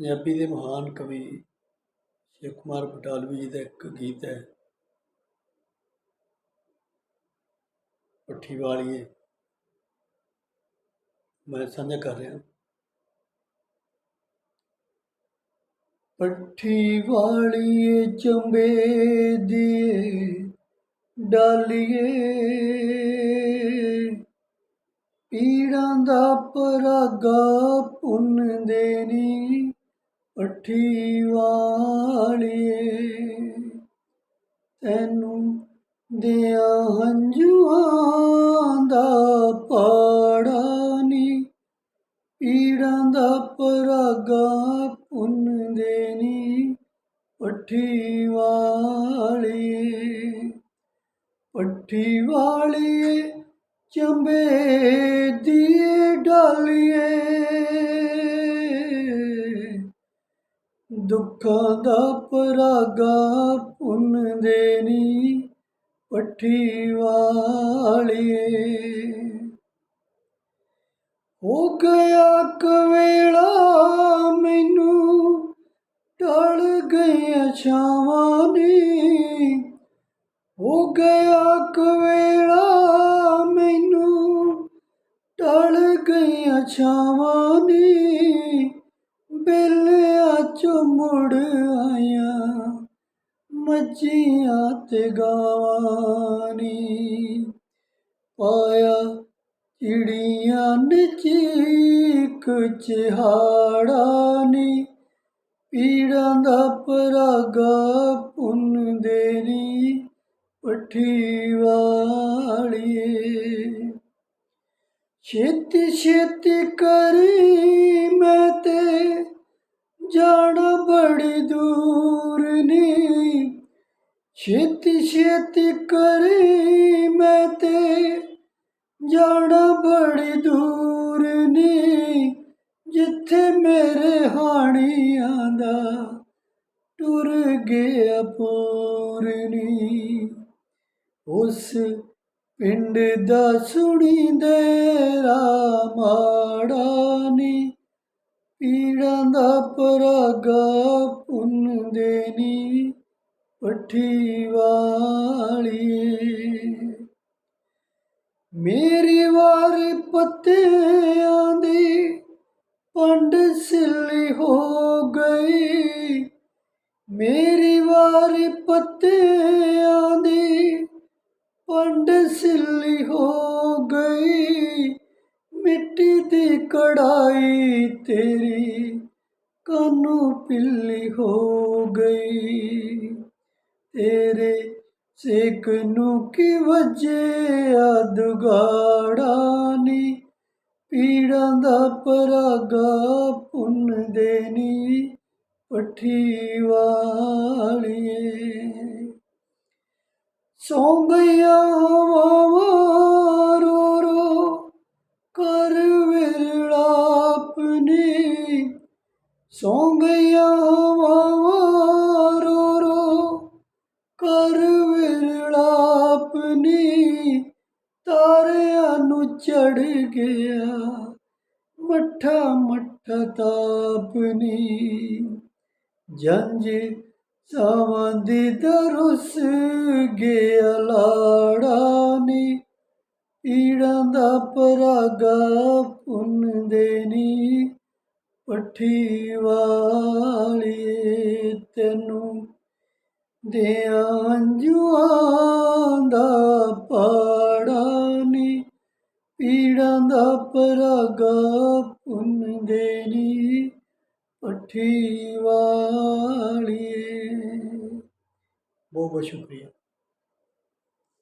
ਪੰਜਾਬੀ ਦੇ ਮਹਾਨ ਕਵੀ ਸ਼ਿਵ ਕੁਮਾਰ ਬਟਾਲਵੀ ਜੀ ਦਾ ਇੱਕ ਗੀਤ ਹੈ। ਪੱਠੀ ਵਾਲੀਏ। ਮੈਂ ਸਾਂਝਾ ਕਰ ਰਿਹਾ ਪੱਠੀ ਵਾਲੀਏ ਚੰਬੇ ਦੀਏ ਡਾਲੀਏ। ਪੀੜਾਂ ਦਾ ਪਰਾਗਾ ਪੁੰਨ ਦੇਣੀ ਪੱਠੀ ਵਾਲੀਏ ਤੈਨੂੰ ਦਿਆਂ ਹੰਝੂਆਂ ਦਾ ਪਾੜਾ ਨੀ ਪੀੜਾਂ ਦਾ ਪਰਾਗਾ ਪੁੰਨ ਦੇਣੀ ਪੱਠੀ ਵਾਲੀਏ ਪੱਠੀ ਵਾਲੀਏ ਚੰਬੇ ਦੁੱਖਾਂ ਦਾ ਪਰਾਗਾ ਪੁੰਨ ਦੇਣੀ ਪੱਠੀ ਵਾਲੀਏ। ਹੋ ਗਿਆ ਕਵੇਲਾ ਮੈਨੂੰ ਟਲ ਗਈਆਂ ਛਾਵਾਂ ਨੀ ਹੋ ਗਿਆ ਕਵੇਲਾ ਮੈਨੂੰ ਟਲ ਗਈਆਂ ਛਾਵਾਂ ਨੀ ਬੇਲਿਆਂ ਚੋਂ ਮੁੜ ਆਇਆ, ਮੱਝੀਆਂ ਤੇ ਗਾਵਾਂ ਨੀ ਪਾਇਆ। ਚਿੜੀਆਂ ਨੇ ਚੀਕ ਚਿਹਾੜਾ ਨੀ, ਪੀੜਾਂ ਦਾ ਪਰਾਗਾ ਪੁੰਨ ਦੇਣੀ ਪੱਠੀ ਵਾਲੀਏ। ਛੇਤੀ ਛੇਤੀ ਕਰੀ ਮੈਂ ਤੇ ਜਾਣ ਬੜੀ ਦੂਰ ਨੀ। ਛੇਤੀ ਛੇਤੀ ਕਰੀ ਮੈਂ ਤੇ। ਜਾਣਾ ਬੜੀ ਦੂਰ ਨੀ। ਜਿੱਥੇ ਮੇਰੇ ਹਾਣੀਆਂ ਦਾ ਟੁਰ ਗਿਆ ਪੂਰਨੀ ਉਸ ਪਿੰਡ ਦਾ ਸੁਣੀ ਦੇ ਮਾੜਾ ਨੀ। ਪੀੜਾਂ ਦਾ ਪਰਾਗਾ ਪੁੰਨ ਦੇਣੀ ਪੱਠੀ ਵਾਲੀ। ਮੇਰੀ ਵਾਰੀ ਪੱਤਿਆਂ ਦੀ ਪੰਡ ਸਿੱਲੀ ਹੋ ਗਈ। ਮੇਰੀ ਵਾਰੀ ਪੱਤਿਆਂ ਦੀ ਪੰਡ ਸਿੱਲੀ ਹੋ ਗਈ। ਮਿੱਟੀ ਦੀ ਕੜਾਈ ਤੇਰੀ, ਕਾਨੂੰ ਪਿੱਲੀ ਹੋ ਗਈ। ਤੇਰੇ ਸੇਕ ਨੂੰ ਕੀ ਵਜਿਆ ਦੁਗਾੜਾ ਨੀ? ਪੀੜਾਂ ਦਾ ਪਰਾਗਾ ਪੁੰਨ ਦੇਣੀ ਪੱਠੀ ਵਾਲੀਏ। ਸੌਂ ਗਈਆਂ ਸੌਂ ਗਈਆਂ ਹਵਾਵਾਂ ਰੋ ਰੋ ਕਰ ਵਿਰਲਾਪ ਨੀ ਤਾਰਿਆਂ ਨੂੰ ਚੜ ਗਿਆ, ਮੱਠਾ ਮੱਠਾ ਤਾਪਨੀ ਜੰਜ ਸਾਵਾਂ ਦੀ ਦਰੁਸ ਗਿਆ ਲਾੜਾ ਨੀ, ਈੜਾਂ ਦਾ ਪਰਾਗਾ ਪੁੰਨ ਦੇਣੀ ਪੱਠੀ ਵਾਲੀਏ ਤੈਨੂੰ ਦਿਆਂ ਜੁਆਂ ਦਾ ਪਾੜਾ ਨੀ, ਪੀੜਾਂ ਦਾ ਪਰਾਗਾ ਪੁੰਨ ਦੇਣੀ ਪੱਠੀ ਵਾਲੀਏ। ਬਹੁਤ ਬਹੁਤ ਸ਼ੁਕਰੀਆ।